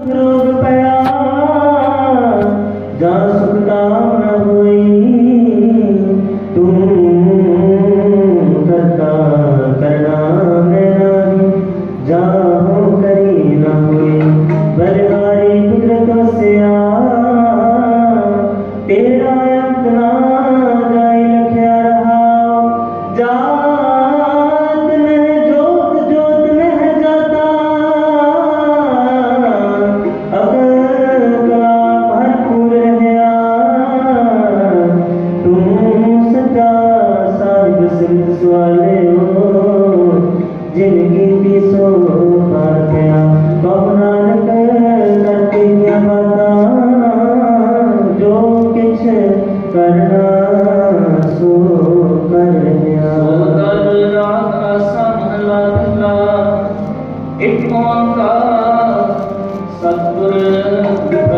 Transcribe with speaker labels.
Speaker 1: Guru ਕਰਨਾ ਸੋ ਕਰਿਆ
Speaker 2: ਸੋਦਰ ਰਾਖਾ ਸੰਭ ਲਾਲਾ ਇੱਕ ਓੰਕਾਰ ਸਤਿਗੁਰ